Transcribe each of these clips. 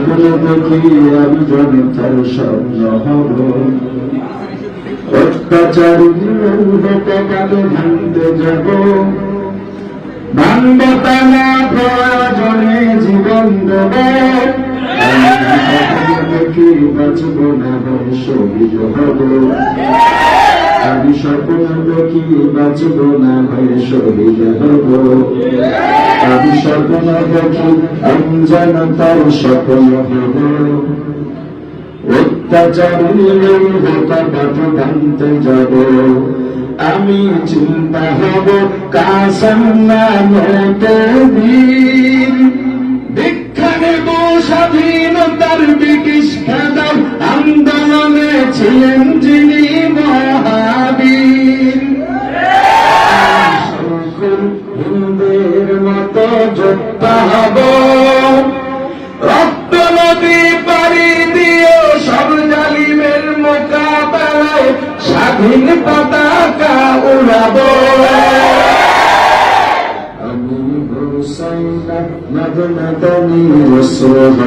স্বপ্ন দেখি আমি জনতার স্বপ্ন হব অত্যাচারী কাকে ভাঙতে যাব। ভাঙব তানা প্রয়োজনে জীবন দেব। দেখি বাঁচব না শহীদ হব। আমি স্বপ্ন দেখি বাঁচব না হয় শহীদ হব। আমি হব। যাব। আমি চিন্তা হব দীক্ষা নেব স্বাধীনতার আন্দোলনে ছিলেন যিনি মহাবীর। সকল হিন্দের মতো যোদ্ধা হব। রক্ত নদী পাড়ি দিয়ে সব জালিমের মোকাবেলায় স্বাধীন পতাকা উড়াব। আমি হুসাইন আহমদ মাদানী রসুল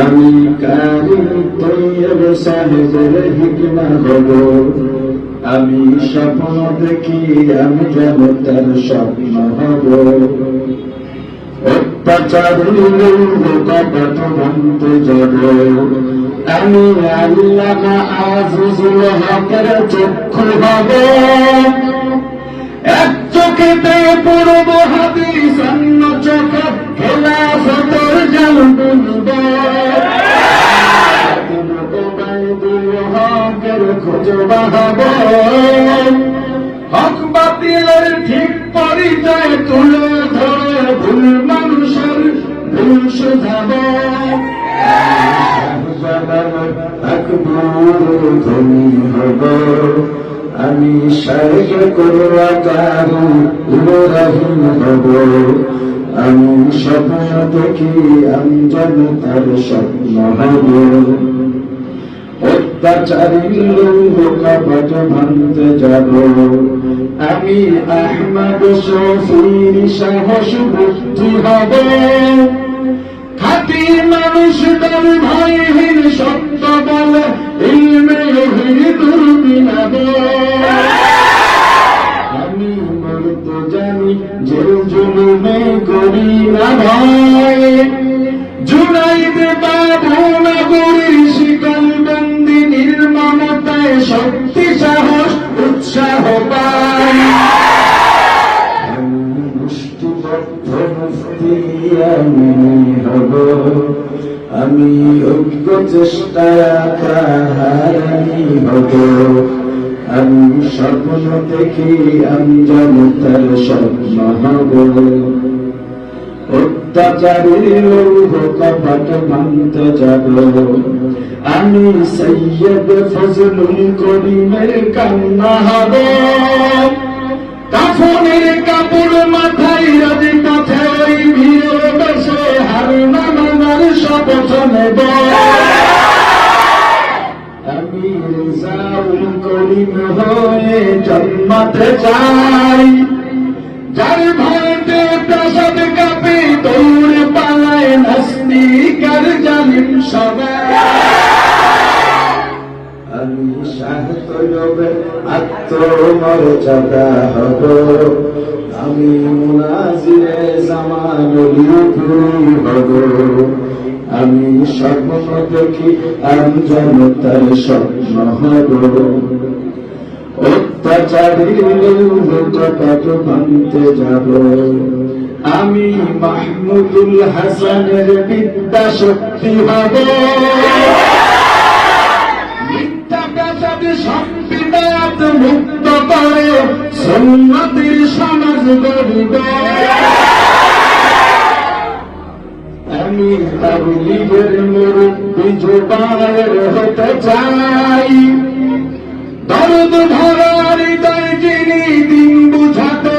আমি কারি তৈয়ব সাহেবের হিকমা হব। আমি স্বপ্ন দেখি আমি যেন তার স্বপ্ন হব। অত্যাচারী আমি আল্লাহ আজিজুল হকের চক্ষু হব। খেলাফতের হক বাতিলের ঠিক পরিচয় তুলে ধরে ভুল মানুষের ভুল হব আমি সাহেব করবা কারু ইব্রাহিম হব আমি স্বপ্ন দেখি, আমি যেন তার স্বপ্ন হব। অত্যাচারী লোকাপাত ভাঙতে যাব আমি আহমদ শফির সাহস বুদ্ধি হব। খাটি মানুষ তার ভয়হীন সত্য বলে, ইলমে দুর্বিনাব আমি হব আমি হব। আমি স্বপ্ন দেখি, আমি জনতার স্বপ্ন হব। অত্যাচারী লৌহ কপাট ভাঙতে যাব আমি সৈয়দ ফজলুল করিমের কান্না হব। কাফনের কাপড় মাথায় রাজি পথে ওই ভিড় বসে হার নামার শপথ নেব। আমি রেজাউল করিম হয়ে জন্মাতে চাই। যার ভয়তে প্রসাদ কাপে দৌড়ে পালায় নাস্তিকার জালিম সবাই আমি সাহত হবে আত্মমর্যাদা হব। আমি মুনাজিরে জামানুল হব। আমি স্বপ্ন দেখি, আমি জনতার স্বপ্ন হব। অত্যাচারী লোকপাত ভাঙতে যাব? আমি মাহমুদুল হাসানের বিদ্যা শক্তি হব মুক্ত করে সন্ন্যতির সমাজ আমি তাবলিগের মুরব্বী জোবায়ের হতে চাই। দরদ ভরা হৃদয় যিনি দিন বুঝাতে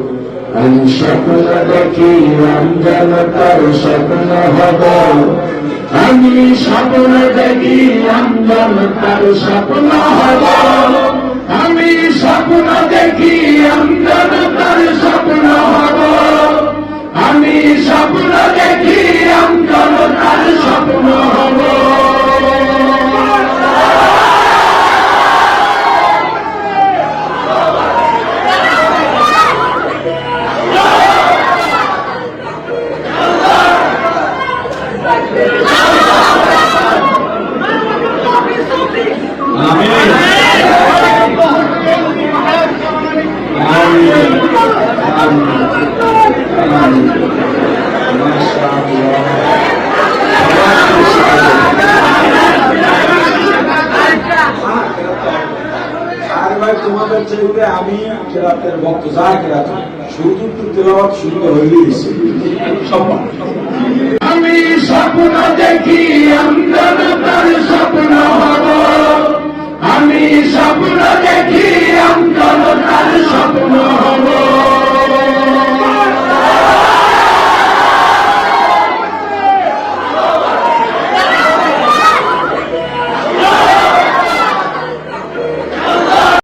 আমি স্বপ্ন দেখি রমজান তার স্বপ্ন হব। আমি স্বপ্ন দেখি রমজান আমি কেরাতের ভক্ত যা তো শুরু হয়ে গেছে আমি স্বপ্ন দেখি আমি স্বপ্ন দেখি স্বপ্ন